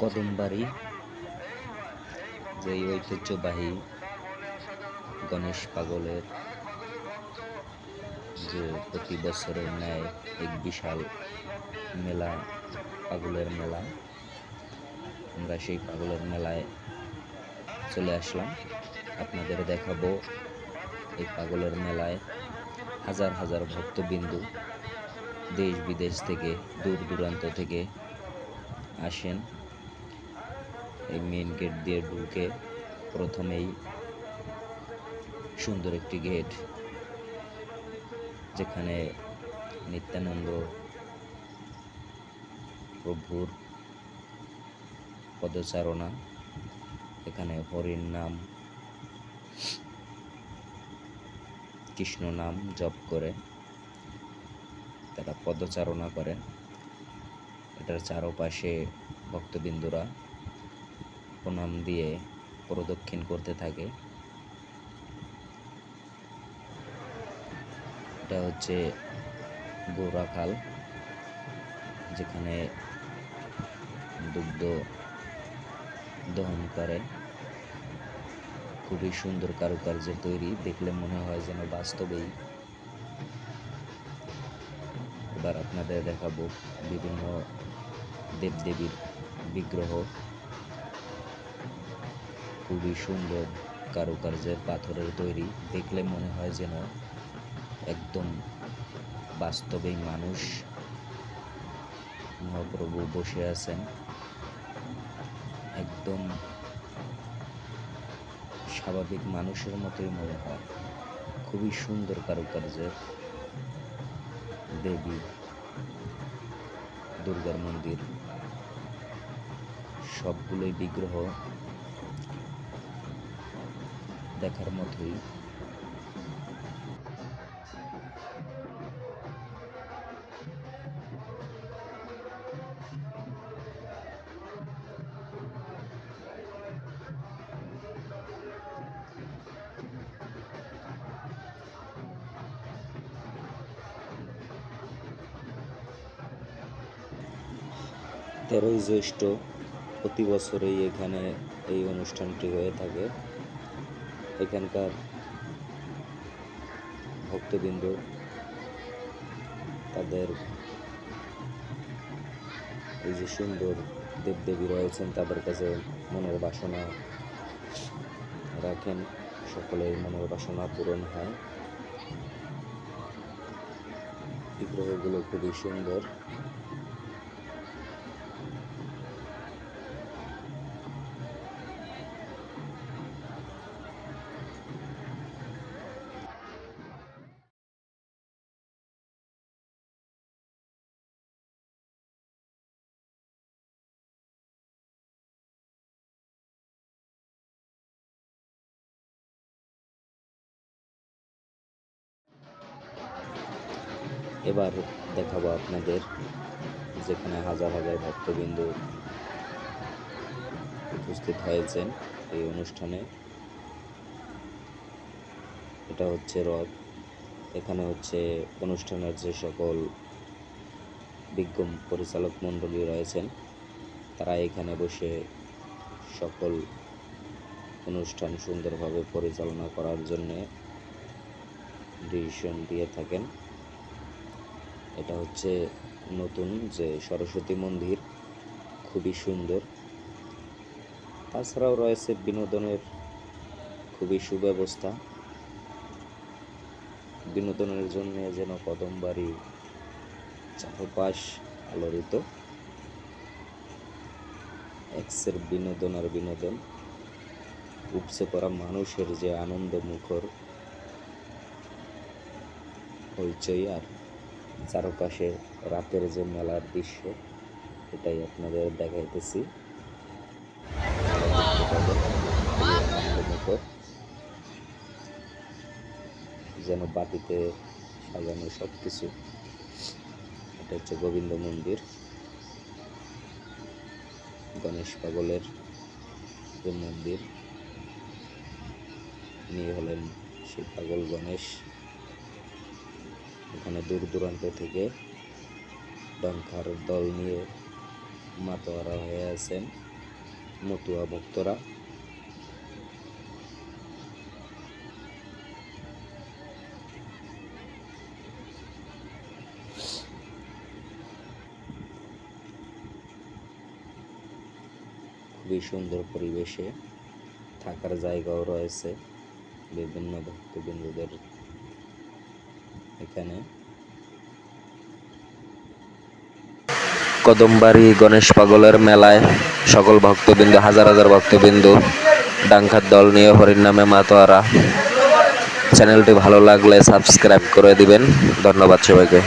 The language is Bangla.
কদমবাড়ি, যে ঐতিহ্যবাহী গণেশ পাগলের যে প্রতি বছরের ন্যায় এক বিশাল মেলা, পাগলের মেলা, আমরা সেই পাগলের মেলায় চলে আসলাম। আপনাদের দেখাবো এই পাগলের মেলায় হাজার হাজার ভক্তবিন্দু দেশ বিদেশ থেকে, দূর দূরান্ত থেকে আসেন। এই মেন গেট দিয়ে ঢুকে প্রথমেই সুন্দর একটি গেট যেখানে নিত্যানন্দ প্রভুর পদচারণা, এখানে হরির নাম, কৃষ্ণ নাম জপ করে তারা পদচারণা করে এটার চারপাশে ভক্তবিন্দুরা প্রণাম দিয়ে প্রদক্ষিণ করতে থাকে। এটা হচ্ছে গৌরাখাল, যেখানে দুগ্ধ দহন করে। খুবই সুন্দর কারুকার্যের তৈরি, দেখলে মনে হয় যেন বাস্তবেই। এবার আপনাদের দেখাবো বিভিন্ন দেবদেবীর বিগ্রহ। খুবই সুন্দর কারুকার্যের পাথরের তৈরি। দেখলে মনে হয় যেন একদম বাস্তবেই মানুষ। মহাপ্রভু বসে আছেন। একদম স্বাভাবিক মানুষের মতোই মনে হয়। খুবই সুন্দর কারুকার্যের দেবী দুর্গার মন্দির। সবগুলোই বিগ্রহ। দেখার মতোই। তেরোই জ্যৈষ্ঠ প্রতি বছরেই এখানে এই অনুষ্ঠানটি হয়ে থাকে। এখানকার ভক্তবৃন্দ, তাদের এই যে সুন্দর দেবদেবী রয়েছেন, তাদের কাছে মনের বাসনা রাখেন। সকলের মনের বাসনা পূরণ হয়। বিগ্রহগুলো খুবই সুন্দর। এবার দেখাবো আপনাদের যেখানে হাজার হাজার ভক্তবিন্দু উপস্থিত হয়েছেন এই অনুষ্ঠানে। এটা হচ্ছে রথ। এখানে হচ্ছে অনুষ্ঠানের যে সকল বিজ্ঞ পরিচালক মণ্ডলী রয়েছেন, তারা এখানে বসে সকল অনুষ্ঠান সুন্দরভাবে পরিচালনা করার জন্যে ডিসিশন দিয়ে থাকেন। এটা হচ্ছে নতুন যে সরস্বতী মন্দির, খুবই সুন্দর। তাছাড়াও রয়েছে বিনোদনের খুবই সুব্যবস্থা। বিনোদনের জন্য যেন কদমবাড়ি চারপাশ আলোড়িত। এক্সের বিনোদন আর বিনোদন। উপসে পড়া মানুষের যে আনন্দ মুখর হইচই আর চারপাশে রাতের যে মেলার দৃশ্য, এটাই আপনাদের দেখাইতেছি। যেন বাটিতে সাজানো সব কিছু এটা হচ্ছে গোবিন্দ মন্দির। গণেশ পাগলের যে মন্দির ইনি হলেন সেই পাগল গণেশ। এখানে দূর দূরান্ত থেকে ডঙ্কার দল নিয়ে মাতোয়ারা হয়ে আছেন মতুয়া ভক্তরা। খুবই সুন্দর পরিবেশে থাকার জায়গাও রয়েছে। বিভিন্ন ভক্তবৃন্দদের এখানে। কদমবাড়ি গণেশ পাগলের মেলায় সকল ভক্তবিন্দু, হাজার হাজার ভক্তবিন্দু ডাঙ্কার দল নিয়ে হরির নামে মাতোয়ারা। চ্যানেলটি ভালো লাগলে সাবস্ক্রাইব করে দিবেন। ধন্যবাদ সবাইকে।